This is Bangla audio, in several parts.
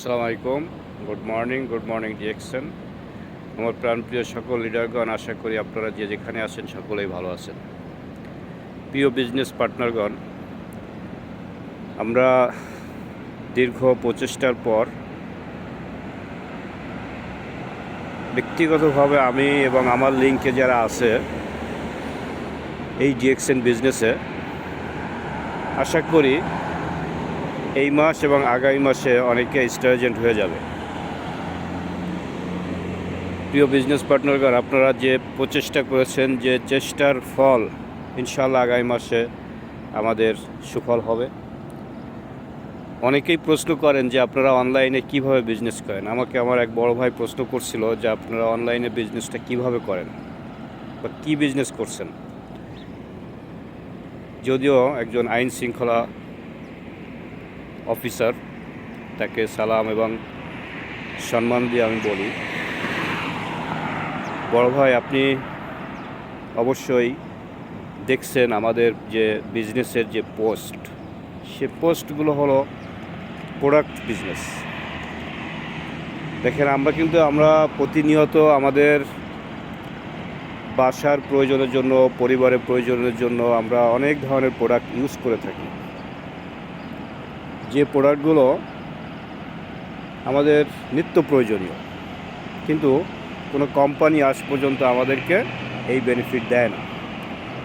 আসসালামু আলাইকুম। গুড মর্নিং গুড মর্নিং ডিএকশন আমার প্রাণপ্রিয় সকল লিডারগণ আশা করি আপনারা যে যেখানে আছেন সকলেই ভালো আছেন। প্রিয় বিজনেস পার্টনারগণ আমরা দীর্ঘ প্রচেষ্টার পর ব্যক্তিগতভাবে আমি এবং আমার লিঙ্কে যারা আছে এই ডিএক্সএন বিজনেসে আশা করি এই মাস এবং আগামী মাসে অনেকে স্টার এজেন্ট হয়ে যাবে। প্রিয় বিজনেস পার্টনারগণ আপনারা যে প্রচেষ্টা করেছেন, যে চেষ্টার ফল ইনশাল্লাহ আগামী মাসে আমাদের সুফল হবে। অনেকেই প্রশ্ন করেন যে আপনারা অনলাইনে কীভাবে বিজনেস করেন? আমাকে আমার এক বড় ভাই প্রশ্ন করছিল যে আপনারা অনলাইনে বিজনেসটা কীভাবে করেন বা কী বিজনেস করছেন? যদিও একজন আইন শৃঙ্খলা অফিসার, তাকে সালাম এবং সম্মান দিয়ে আমি বলি। বড় ভাই, আপনি অবশ্যই দেখছেন আমাদের যে বিজনেসের যে পোস্ট সে পোস্টগুলো হলো প্রোডাক্ট বিজনেস দেখেন, আমরা কিন্তু, আমরা প্রতিনিয়ত আমাদের বাসার প্রয়োজনের জন্য, পরিবারের প্রয়োজনের জন্য আমরা অনেক ধরনের প্রোডাক্ট ইউজ করে থাকি। যে প্রোডাক্টগুলো আমাদের নিত্য প্রয়োজনীয়, কিন্তু কোনো কোম্পানি আজ পর্যন্ত আমাদেরকে এই বেনিফিট দেয় না।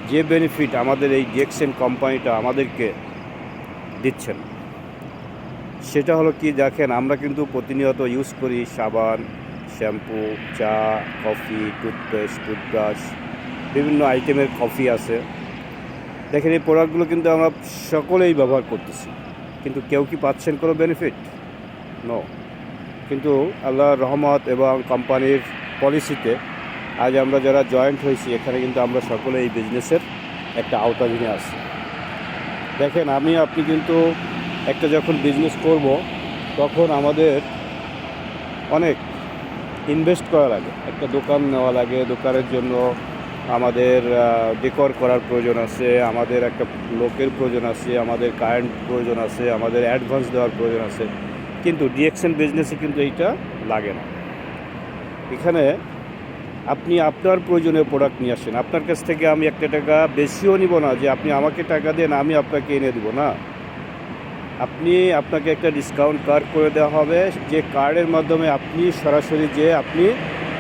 যে বেনিফিট আমাদের এই ডিএক্সেন কোম্পানিটা আমাদেরকে দিচ্ছেন সেটা হলো কি দেখেন, আমরা কিন্তু প্রতিনিয়ত ইউজ করি সাবান শ্যাম্পু চা কফি টুথপেস্ট টুথব্রাশ বিভিন্ন আইটেমের কফি আছে। দেখেন এই প্রোডাক্টগুলো কিন্তু আমরা সকলেই ব্যবহার করতেছি। কিন্তু কেউ কি পাচ্ছেন কোনো বেনিফিট নো কিন্তু আল্লাহর রহমত এবং কোম্পানির পলিসিতে আজ আমরা যারা জয়েন্ট হয়েছি, এখানে কিন্তু আমরা সকলে এই বিজনেসের একটা আওতাধীনে আছি দেখেন, আমি, আপনি কিন্তু একটা যখন বিজনেস করব, তখন আমাদের অনেক ইনভেস্ট করা লাগে। একটা দোকান নেওয়া লাগে, দোকানের জন্য আমাদের ডেকর করার প্রয়োজন আছে, আমাদের একটা লোকের প্রয়োজন আছে, আমাদের কারেন্ট প্রয়োজন আছে, আমাদের অ্যাডভান্স দেওয়ার প্রয়োজন আছে। কিন্তু ডিএক্সএন বিজনেসে কিন্তু এইটা লাগে না। এখানে আপনি আপনার প্রয়োজনীয় প্রোডাক্ট নিয়ে আসেন। আপনার কাছ থেকে আমি একটা টাকা বেশিও নিব না যে আপনি আমাকে টাকা দেন, আমি আপনাকে এনে দেবো, না। আপনি, আপনাকে একটা ডিসকাউন্ট কার্ড করে দেওয়া হবে, যে কার্ডের মাধ্যমে আপনি সরাসরি যে আপনি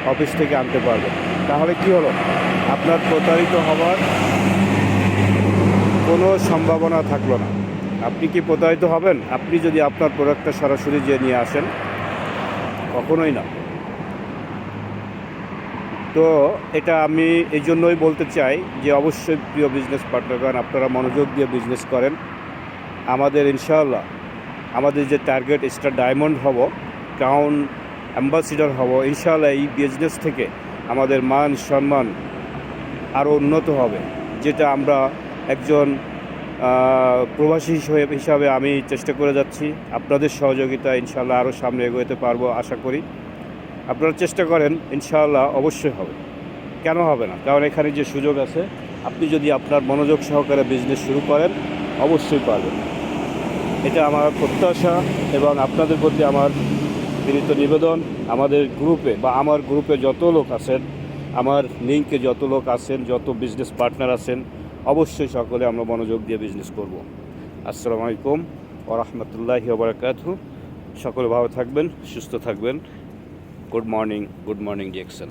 অফিস থেকে আনতে পারবেন। তাহলে কি হলো? আপনার প্রতারিত হওয়ার কোনো সম্ভাবনা থাকল না। আপনি কি প্রতারিত হবেন? আপনি যদি আপনার প্রোডাক্টটা সরাসরি যে নিয়ে আসেন, কখনোই না। তো এটা আমি এই জন্যই বলতে চাই যে অবশ্যই প্রিয় বিজনেস পার্টনারগণ আপনারা মনোযোগ দিয়ে বিজনেস করেন। আমাদের ইনশাআল্লাহ, আমাদের যে টার্গেট স্টার ডায়মন্ড হব ক্রাউন অ্যাম্বাসিডার হব, ইনশাআল্লাহ এই বিজনেস থেকে আমাদের মান, সম্মান আরও উন্নত হবে, যেটা আমরা একজন প্রবাসী হিসেবে আমি চেষ্টা করে যাচ্ছি। আপনাদের সহযোগিতা ইনশাল্লাহ আরও সামনে এগোতে পারব আশা করি। আপনারা চেষ্টা করেন ইনশাল্লাহ অবশ্যই হবে। কেন হবে না? কারণ এখানে যে সুযোগ আছে, আপনি যদি আপনার মনোযোগ সহকারে বিজনেস শুরু করেন, অবশ্যই পারবেন এটা আমার প্রত্যাশা এবং আপনাদের প্রতি আমার বিনীত নিবেদন। আমাদের গ্রুপে বা আমার গ্রুপে যত লোক আছেন, আমার লিঙ্কে যত লোক আছেন, যত বিজনেস পার্টনার আছেন, অবশ্যই সকলে আমরা মনোযোগ দিয়ে বিজনেস করব। আসসালামু আলাইকুম ও রহমতুল্লাহি ওবরাকাতু সকলে ভালো থাকবেন, সুস্থ থাকবেন। Good morning good morning Jackson